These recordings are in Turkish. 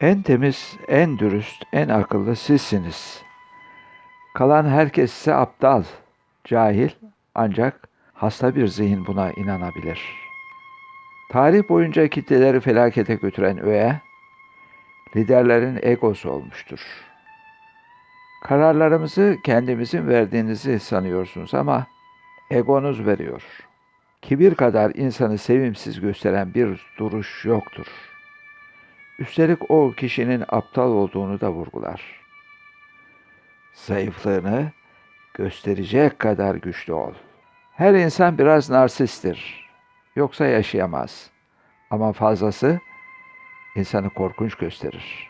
En temiz, en dürüst, en akıllı sizsiniz. Kalan herkes ise aptal, cahil ancak hasta bir zihin buna inanabilir. Tarih boyunca kitleleri felakete götüren öğe, liderlerin egosu olmuştur. Kararlarımızı kendimizin verdiğinizi sanıyorsunuz ama egonuz veriyor. Kibir kadar insanı sevimsiz gösteren bir duruş yoktur. Üstelik o kişinin aptal olduğunu da vurgular. Zayıflığını gösterecek kadar güçlü ol. Her insan biraz narsisttir. Yoksa yaşayamaz. Ama fazlası insanı korkunç gösterir.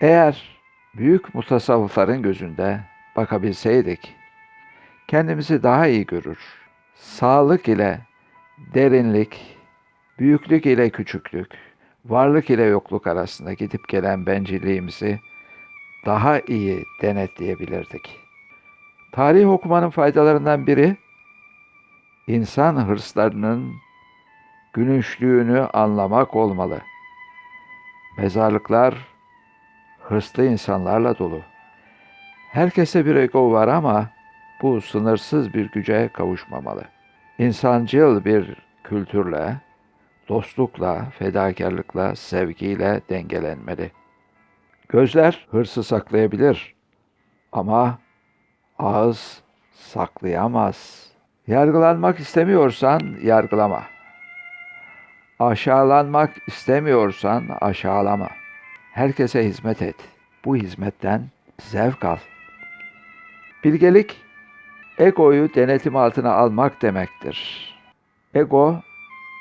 Eğer büyük mutasavvıfların gözünde bakabilseydik, kendimizi daha iyi görür. Sağlık ile derinlik, büyüklük ile küçüklük, varlık ile yokluk arasında gidip gelen bencilliğimizi daha iyi denetleyebilirdik. Tarih okumanın faydalarından biri, insan hırslarının günüşlüğünü anlamak olmalı. Mezarlıklar hırslı insanlarla dolu. Herkese bir ego var ama bu sınırsız bir güce kavuşmamalı. İnsancıl bir kültürle, dostlukla, fedakarlıkla, sevgiyle dengelenmeli. Gözler hırsı saklayabilir ama ağız saklayamaz. Yargılanmak istemiyorsan yargılama. Aşağılanmak istemiyorsan aşağılama. Herkese hizmet et. Bu hizmetten zevk al. Bilgelik, egoyu denetim altına almak demektir. Ego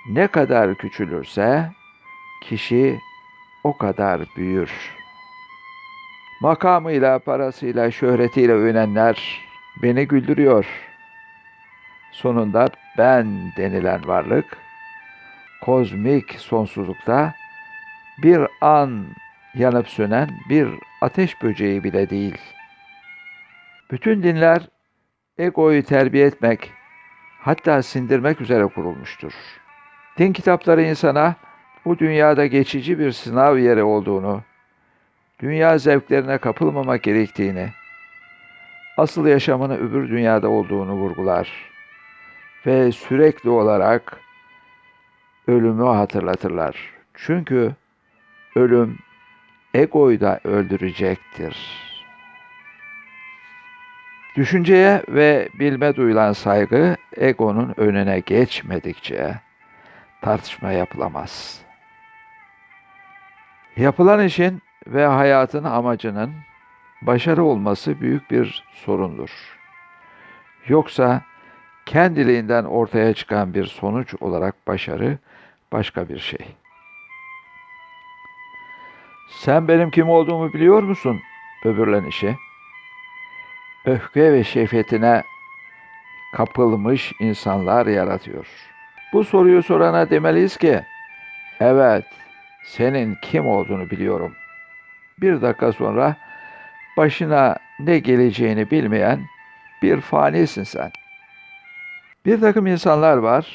ne kadar küçülürse kişi o kadar büyür. Makamıyla, parasıyla, şöhretiyle övünenler beni güldürüyor. Sonunda ben denilen varlık kozmik sonsuzlukta bir an yanıp sönen bir ateş böceği bile değil. Bütün dinler egoyu terbiye etmek, hatta sindirmek üzere kurulmuştur. Din kitapları insana bu dünyada geçici bir sınav yeri olduğunu, dünya zevklerine kapılmamak gerektiğini, asıl yaşamını öbür dünyada olduğunu vurgular ve sürekli olarak ölümü hatırlatırlar. Çünkü ölüm egoyu da öldürecektir. Düşünceye ve bilme duyulan saygı egonun önüne geçmedikçe tartışma yapılamaz. Yapılan işin ve hayatın amacının başarı olması büyük bir sorundur. Yoksa kendiliğinden ortaya çıkan bir sonuç olarak başarı başka bir şey. Sen benim kim olduğumu biliyor musun? Böbürlenişi. Öfke ve şehvetine kapılmış insanlar yaratıyor. Bu soruyu sorana demeliyiz ki, evet, senin kim olduğunu biliyorum. Bir dakika sonra başına ne geleceğini bilmeyen bir fanisin sen. Bir takım insanlar var,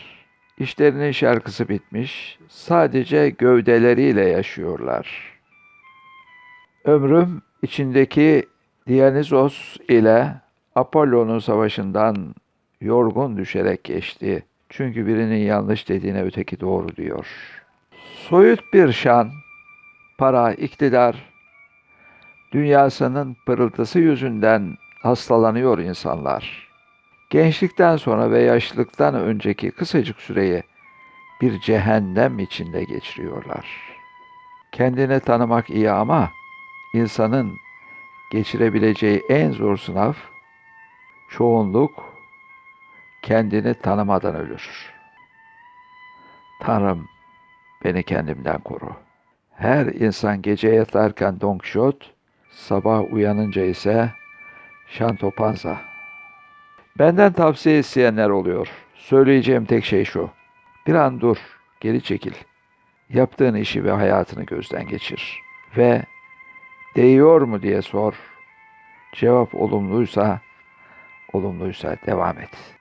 işlerinin şarkısı bitmiş, sadece gövdeleriyle yaşıyorlar. Ömrüm içindeki Dionysos ile Apollon'un savaşından yorgun düşerek geçti. Çünkü birinin yanlış dediğine öteki doğru diyor. Soyut bir şan, para, iktidar, dünyasının pırıltısı yüzünden hastalanıyor insanlar. Gençlikten sonra ve yaşlılıktan önceki kısacık süreyi bir cehennem içinde geçiriyorlar. Kendini tanımak iyi ama insanın geçirebileceği en zor sınav çoğunluk kendini tanımadan ölür. Tanrım beni kendimden koru. Her insan gece yatarken Don Quixote, sabah uyanınca ise Şantopanza. Benden tavsiye isteyenler oluyor. Söyleyeceğim tek şey şu. Bir an dur, geri çekil. Yaptığın işi ve hayatını gözden geçir. Ve değiyor mu diye sor. Cevap olumluysa, olumluysa devam et.